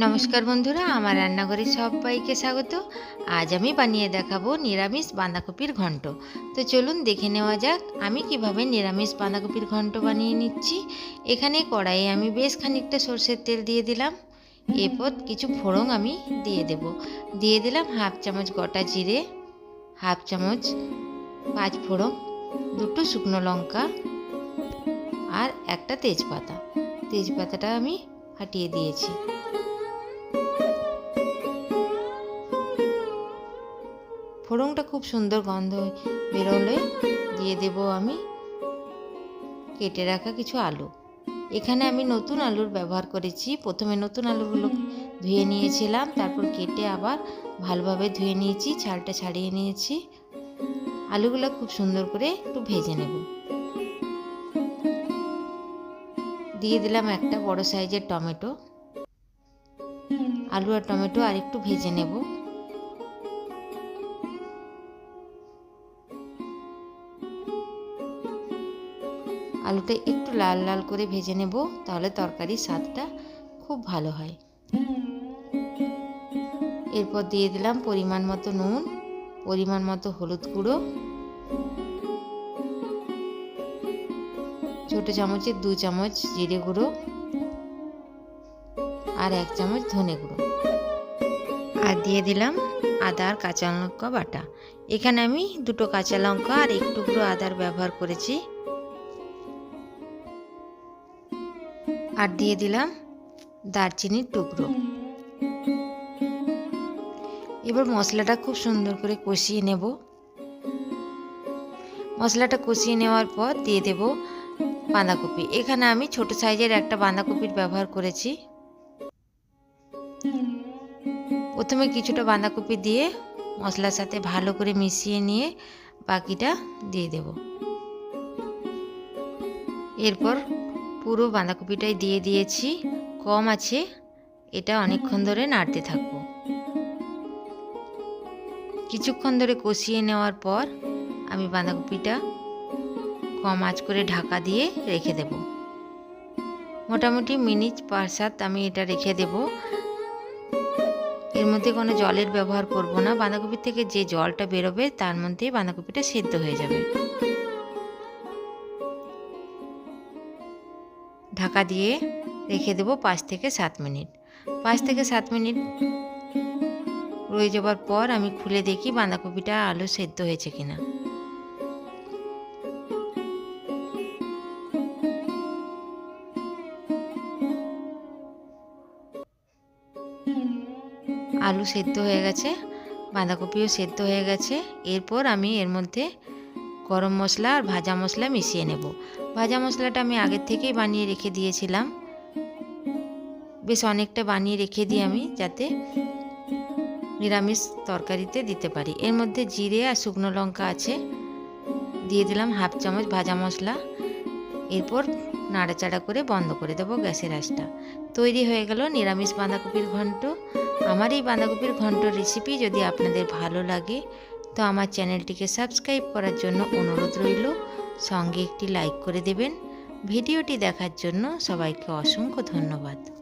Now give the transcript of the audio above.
নমস্কার বন্ধুরা, আমার রান্নাঘরে সবাইকে স্বাগত। আজ আমি বানিয়ে দেখাবো নিরামিষ বাঁধাকপির ঘন্ট। তো চলুন দেখে নেওয়া যাক, আমি কীভাবে নিরামিষ বাঁধাকপির ঘন্ট বানিয়ে নিচ্ছি। এখানে কড়াইয়ে আমি বেশ খানিকটা সর্ষের তেল দিয়ে দিলাম। এরপর কিছু ফোড়ন আমি দিয়ে দেব। দিয়ে দিলাম হাফ চামচ গোটা জিরে, হাফ চামচ পাঁচ ফোড়ন, দুটো শুকনো লঙ্কা আর একটা তেজপাতা। তেজপাতাটা আমি ফাটিয়ে দিয়েছি। ফোড়নটা খুব সুন্দর গন্ধ বেরোলে দিয়ে দেব আমি কেটে রাখা কিছু আলু। এখানে আমি নতুন আলুর ব্যবহার করেছি। প্রথমে নতুন আলুগুলো ধুয়ে নিয়েছিলাম, তারপর কেটে আবার ভালোভাবে ধুয়ে নিয়েছি, ছালটা ছাড়িয়ে নিয়েছি। আলুগুলো খুব সুন্দর করে একটু ভেজে নেব। দিয়ে দিলাম একটা বড় সাইজের টমেটো। আলু আর টমেটো আর একটু ভেজে নেব। আলুটা একটু লাল লাল করে ভেজে নেব, তাহলে তরকারির স্বাদটা খুব ভালো হয়। এরপর দিয়ে দিলাম পরিমাণ মতো নুন, পরিমাণ মতো হলুদ গুঁড়ো। ছোট চামচের দু চামচ জিরে গুঁড়ো আর এক চামচ ধনে গুঁড়ো। আর দিয়ে দিলাম আদা আর কাঁচা লঙ্কা বাটা। এখানে আমি দুটো কাঁচা লঙ্কা আর একটু গুঁড়ো আদার ব্যবহার করেছি। আর দিয়ে দিলাম দারচিনির টুকরো। এবার মশলাটা খুব সুন্দর করে কষিয়ে নেব। মশলাটা কষিয়ে নেওয়ার পর দিয়ে দেব বাঁধাকপি। এখানে আমি ছোট সাইজের একটা বাঁধাকপির ব্যবহার করেছি। প্রথমে কিছুটা বাঁধাকপি দিয়ে মশলার সাথে ভালো করে মিশিয়ে নিয়ে বাকিটা দিয়ে দেব। এরপর পুরো বাঁধাকপিটাই দিয়ে দিয়েছি। কম আছে, এটা অনেকক্ষণ ধরে নাড়তে থাকব। কিছুক্ষণ ধরে কষিয়ে নেওয়ার পর আমি বাঁধাকপিটা কম আঁচ করে ঢাকা দিয়ে রেখে দেব। মোটামুটি মিনিট পাঁচ সাত আমি এটা রেখে দেব। এর মধ্যে কোনো জলের ব্যবহার করব না। বাঁধাকপির থেকে যে জলটা বেরোবে, তার মধ্যেই বাঁধাকপিটা সেদ্ধ হয়ে যাবে। ঢাকা দিয়ে রেখে দেবো পাঁচ থেকে সাত মিনিট। পাঁচ থেকে সাত মিনিট রয়ে যাবার পর আমি খুলে দেখি বাঁধাকপিটা আলু সেদ্ধ হয়েছে কিনা। আলু সেদ্ধ হয়ে গেছে, বাঁধাকপিও সেদ্ধ হয়ে গেছে। এরপর আমি এর মধ্যে গরম মশলা আর ভাজা মশলা মিশিয়ে নেব। ভাজা মশলাটা আমি আগের থেকেই বানিয়ে রেখে দিয়েছিলাম। বেশ অনেকটা বানিয়ে রেখে দিই আমি যাতে নিরামিষ তরকারিতে দিতে পারি। এর মধ্যে জিরে আর শুকনো লঙ্কা আছে। দিয়ে দিলাম হাফ চামচ ভাজা মশলা। এরপর নাড়াচাড়া করে বন্ধ করে দেবো গ্যাসের আঁচটা। তৈরি হয়ে গেল নিরামিষ বাঁধাকপির ঘন্ট। আমার এই বাঁধাকপির ঘন্ট রেসিপি যদি আপনাদের ভালো লাগে, তো আমার চ্যানেলটিকে সাবস্ক্রাইব করার জন্য অনুরোধ রইল। সঙ্গে একটি লাইক করে দেবেন। ভিডিওটি দেখার জন্য সবাইকে অসংখ্য ধন্যবাদ।